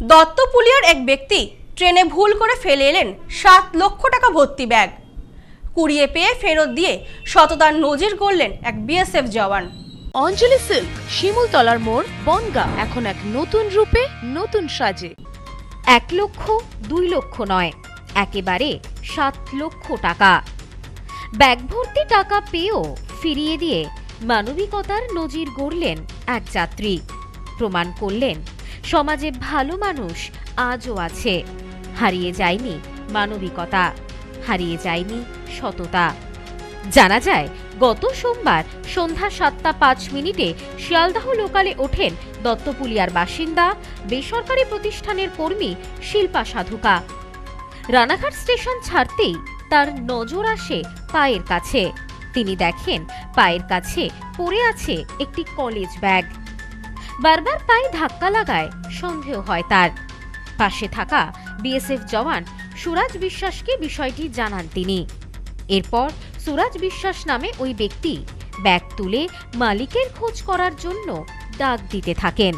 দত্তপুলিয়ার এক ব্যক্তি ট্রেনে ভুল করে ফেলে এলেন সাত লক্ষ টাকা ভর্তি ব্যাগ। কুড়িয়ে পেয়ে ফেরত দিয়ে সততার নজির গড়লেন এক বিএসএফ জওয়ান। অঞ্জলি সিল্ক, শিমুলতলার মোড়, বনগা, এখন এক নতুন রূপে, নতুন সাজে। এক লক্ষ, দুই লক্ষ নয়, একেবারে সাত লক্ষ টাকা। ব্যাগ ভর্তি টাকা পেয়েও ফিরিয়ে দিয়ে মানবিকতার নজির গড়লেন এক যাত্রী। প্রমাণ করলেন সমাজে ভালো মানুষ আজও আছে। হারিয়ে যায়নি মানবিকতা, হারিয়ে যায়নি সততা। জানা যায়, গত সোমবার সন্ধ্যা সাতটা পাঁচ মিনিটে শিয়ালদাহ লোকালে ওঠেন দত্তপুলিয়ার বাসিন্দা, বেসরকারি প্রতিষ্ঠানের কর্মী শিল্পা সাধুকা। রানাঘাট স্টেশন ছাড়তেই তার নজর আসে পায়ের কাছে। তিনি দেখেন পায়ের কাছে পড়ে আছে একটি কলেজ ব্যাগ। বারবার পায়ে ধাক্কা লাগায়, সন্দেহ হয় তার। পাশে থাকা বিএসএফ জওয়ান সুরাজ বিশ্বাসকে বিষয়টি জানান তিনি। এরপর সুরাজ বিশ্বাস নামে ওই ব্যক্তি ব্যাগ তুলে মালিকের খোঁজ করার জন্য ডাক দিতে থাকেন।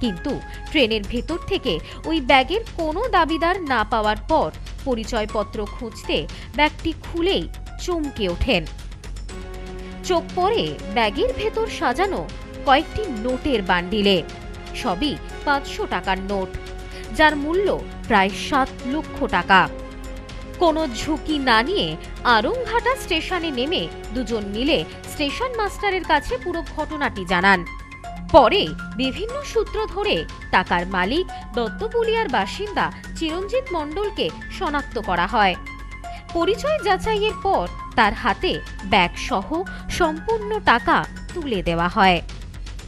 কিন্তু ট্রেনের ভেতর থেকে ওই ব্যাগের কোনো দাবিদার না পাওয়ার পর পরিচয়পত্র খুঁজতে ব্যাগটি খুলেই চমকে ওঠেন। চোখ পড়ে ব্যাগের ভেতর সাজানো কয়েকটি নোটের বান্ডিলে। সবই পাঁচশো টাকার নোট, যার মূল্য প্রায় সাত লক্ষ টাকা। কোনো ঝুঁকি না নিয়ে আরংঘাটা স্টেশনে নেমে দুজন মিলে স্টেশন মাস্টারের কাছে পুরো ঘটনাটি জানান। পরে বিভিন্ন সূত্র ধরে টাকার মালিক দত্তপুলিয়ার বাসিন্দা চিরঞ্জিত মণ্ডলকে শনাক্ত করা হয়। পরিচয় যাচাইয়ের পর তার হাতে ব্যাগ সহ সম্পূর্ণ টাকা তুলে দেওয়া হয়।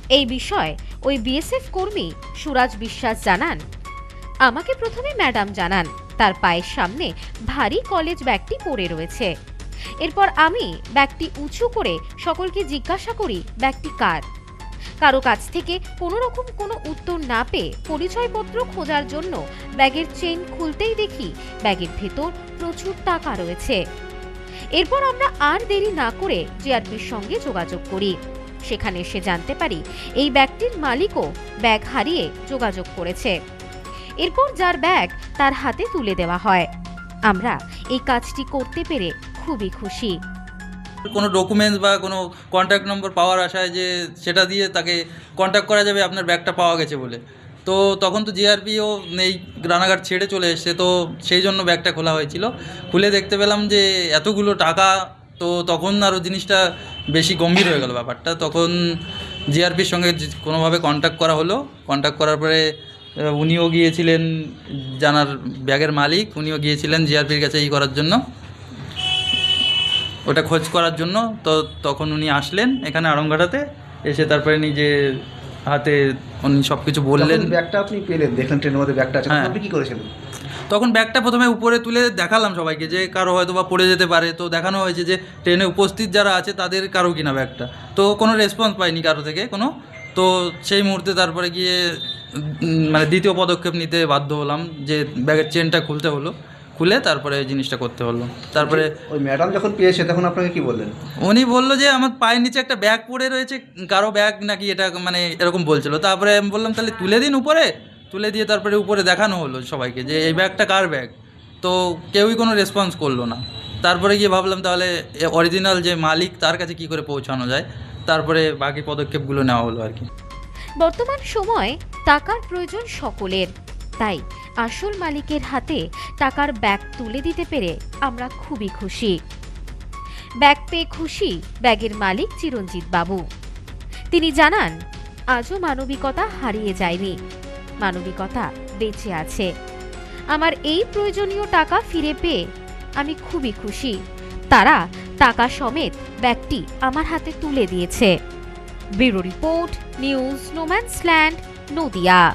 এই বিষয়ে ওই বিএসএফ কর্মী সুরাজ বিশ্বাস জানান। আমাকে প্রথমে ম্যাডাম জানান, তার পায়ের সামনে ভারী কলেজ ব্যাগটি পড়ে রয়েছে। এরপর আমি ব্যাগটি উঁচু করে সকলকে জিজ্ঞাসা করি, ব্যাগটি কার? কারও কাছ থেকে কোনো রকম কোনো উত্তর না পেয়ে পরিচয়পত্র খোঁজার জন্য ব্যাগের চেইন খুলতেই দেখি ব্যাগের ভেতর প্রচুর টাকা রয়েছে। এরপর আমরা আর দেরি না করে জিআরপির সঙ্গে যোগাযোগ করি। সেখানে এসে জানতে পারি এই ব্যাগটির মালিকও ব্যাগ হারিয়ে যোগাযোগ করেছে। এরপর যার ব্যাগ তার হাতে তুলে দেওয়া হয়। আমরা এই কাজটি করতে পেরে খুবই খুশি। কোনো ডকুমেন্টস বা কোনো কন্ট্যাক্ট নম্বর পাওয়ার আশায় যে সেটা দিয়ে তাকে কন্ট্যাক্ট করা যাবে, আপনার ব্যাগটা পাওয়া গেছে বলে। তো তখন তো জিআরপিও নেই রানাঘাট ছেড়ে চলে এসছে, তো সেই জন্য ব্যাগটা খোলা হয়েছিল। খুলে দেখতে পেলাম যে এতগুলো টাকা, তো তখন আরও জিনিসটা বেশি গম্ভীর হয়ে গেল ব্যাপারটা। তখন জিআরপির সঙ্গে কোনোভাবে কন্ট্যাক্ট করা হলো। কন্ট্যাক্ট করার পরে উনিও গিয়েছিলেন জানার ব্যাগের মালিক। উনিও গিয়েছিলেন জিআরপির কাছে ই করার জন্য। ওটা খোঁজ করার জন্য। তো তখন উনি আসলেন এখানে আড়ংঘাটাতে এসে তারপরে নিজে হাতে উনি সব কিছু বললেন ব্যাগটা আপনি পেলেন। দেখলেন ট্রেনের মধ্যে ব্যাগটা আছে। হ্যাঁ। আপনি কি করেছিলেন? তখন ব্যাগটা প্রথমে উপরে তুলে দেখালাম সবাইকে যে কারও হয়তো বা পড়ে যেতে পারে। তো দেখানো হয়েছে যে ট্রেনে উপস্থিত যারা আছে তাদের কারও কিনা ব্যাগটা। তো কোনো রেসপন্স পাইনি কারও থেকে কোনো। তো সেই মুহূর্তে তারপরে গিয়ে মানে দ্বিতীয় পদক্ষেপ নিতে বাধ্য হলাম যে ব্যাগের চেনটা খুলতে হলো। খুলে তারপরে এই জিনিসটা করতে হলো। তারপরে ওই ম্যাডাম যখন পেয়েছে তখন আপনাকে কি বললেন? উনি বলল যে আমার পায়ের নিচে একটা ব্যাগ পড়ে রয়েছে কারও ব্যাগ নাকি এটা মানে এরকম বলছিল। তারপরে আমি বললাম তাহলে তুলে দিন উপরে। তুলে দিয়ে তারপরে উপরে দেখানো হলো সবাইকে যে এই ব্যাগটা কার ব্যাগ? তো কেউই কোনো রেসপন্স করল না। তারপরে গিয়ে ভাবলাম তাহলে অরিজিনাল যে মালিক তার কাছে কি করে পৌঁছানো যায়? তারপরে বাকি পদক্ষেপগুলো নেওয়া হলো আর কি। বর্তমান সময় টাকার প্রয়োজন সকলের। তাই আসল মালিকের হাতে টাকার ব্যাগ তুলে দিতে পেরে আমরা খুবই খুশি। ব্যাগ পেয়ে খুশি ব্যাগের মালিক চিরঞ্জিত বাবু। তিনি জানান, আজও মানবিকতা হারিয়ে যায়নি। মানবিকতা বেঁচে আছে। আমার এই প্রয়োজনীয় টাকা ফিরে পেয়ে আমি খুবই খুশি। তারা টাকা সমেত ব্যাগটি আমার হাতে তুলে দিয়েছে। Bureau report, news no man's land Nadia.